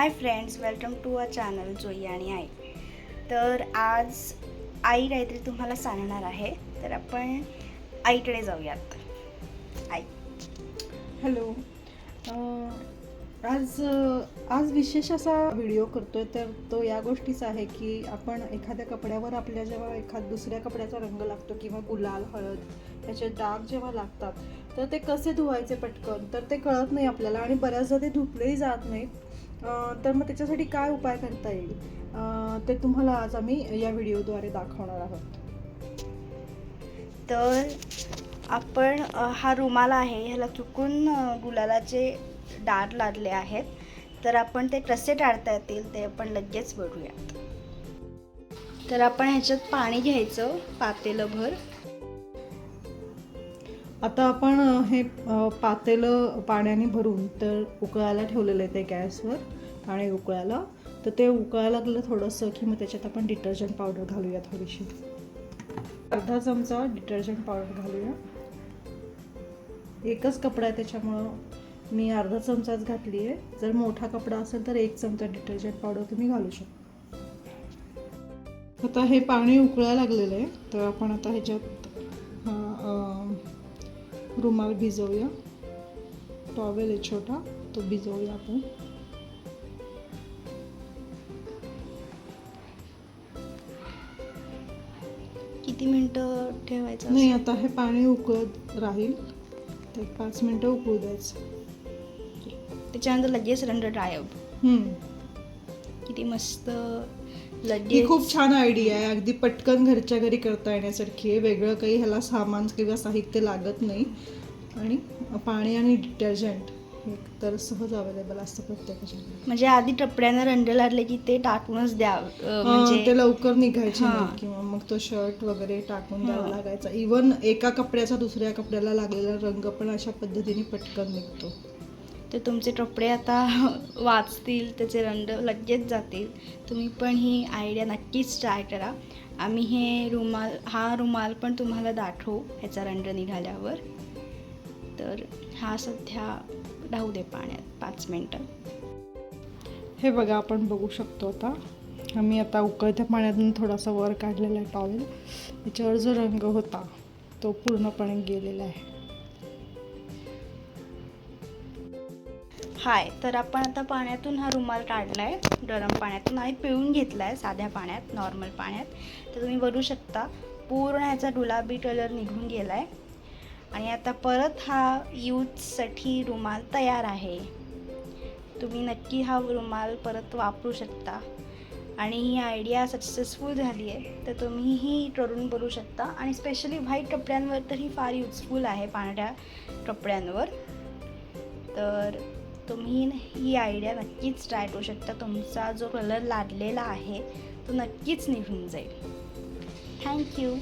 Hi friends welcome to a channel जोई आणि आई. तर आज आई काहीतरी तुम्हाला सांगणार आहे तर आपण आईकडे जाऊयात. आई. हॅलो. आज आज विशेष असा व्हिडिओ करतोय तर तो या गोष्टीचा आहे की आपण एखाद्या कपड्यावर आपल्या जेव्हा एखाद दुसऱ्या कपड्याचा रंग लागतो किंवा गुलाल हळद त्याचे डाग जेव्हा लागतात तर ते कसे धुवायचे पटकन? तर ते कळत नाही आपल्याला आणि बऱ्याचदा ते धुतलेही जात नाहीत. तर मग त्याच्यासाठी काय उपाय करता येईल? ते तुम्हाला आज आम्ही या व्हिडिओद्वारे दाखवणार आहोत. तर आपण हा रुमाल आहे ह्याला चुकून गुलालाचे डार लागले आहेत. तर आपण ते कसे टाळता येतील ते आपण लगेच बघूयात. तर आपण ह्याच्यात पाणी घ्यायचं पातेलं भर आता आपण हे पातेलं पाण्याने भरून तर उकळायला ठेवलेलं आहे ते गॅसवर पाणी उकळायला. तर ते उकळायला लागलं थोडंसं की मग त्याच्यात आपण डिटर्जंट पावडर घालूया थोडीशी. अर्धा चमचा डिटर्जंट पावडर घालूया. एकच कपडा आहे त्याच्यामुळं मी अर्धा चमचाच घातली आहे. जर मोठा कपडा असेल तर एक चमचा डिटर्जंट पावडर तुम्ही घालू शकता. आता हे पाणी उकळायला लागलेलं आहे. तर आपण आता ह्याच्यात रुमाल भिजवूया. टॉवेल आहे छोटा तो भिजवूया आपण. किती मिनटं ठेवायचं नाही आता हे पाणी उकळत राहील. तर एक पाच मिनटं उकळू द्यायचं. त्याच्यानंतर लगेच गायब. हम्म. किती मस्त ही खूप छान आयडिया आहे. अगदी पटकन घरच्या घरी करता येण्यासारखी आहे. वेगळं काही ह्याला सामान किंवा साहित्य लागत नाही. आणि पाणी आणि डिटर्जंट तर सहज अवेलेबल असतं प्रत्येकाच्या. म्हणजे आधी टपड्यानं रंग लागले की ते टाकूनच द्या अं, अं, म्हणजे ते लवकर निघायचे किंवा मग तो शर्ट वगैरे टाकून द्यावा. लागायचा. इवन एका कपड्याचा दुसऱ्या कपड्याला लागलेला रंग पण अशा पद्धतीने पटकन निघतो. तर तुमचे कपडे आता वाचतील त्याचे रंग लगेच जातील. तुम्ही पण ही आयडिया नक्कीच ट्राय करा. आम्ही हे रुमाल हा रुमाल पण तुम्हाला दाखवू ह्याचा रंग निघाल्यावर. तर हा सध्या राहू दे पाण्यात पाच मिनटं. हे बघा आपण बघू शकतो आता. आम्ही आता उकळत्या पाण्यातून थोडासा वर काढलेला आहे टॉवेल. त्याच्यावर जो रंग होता तो पूर्णपणे गेलेला आहे. हाय तर आपण आता पाण्यातून हा रुमाल काढला आहे गरम पाण्यातून. आणि पिळून घेतला आहे साध्या पाण्यात नॉर्मल पाण्यात. तर तुम्ही बघू शकता पूर्ण ह्याचा गुलाबी कलर निघून गेला आहे आणि आता परत हा यूजसाठी रुमाल तयार आहे. तुम्ही नक्की हा रुमाल परत वापरू शकता. आणि ही आयडिया सक्सेसफुल झाली आहे. तर तुम्हीही करून बघू शकता. आणि स्पेशली व्हाईट कपड्यांवर तर ही फार युजफुल आहे पांढऱ्या कपड्यांवर. तर तुम्ही ही आयडिया नक्कीच ट्राय करू शकता. तुमचा जो कलर लादलेला आहे तो नक्कीच निघून जाईल. थँक्यू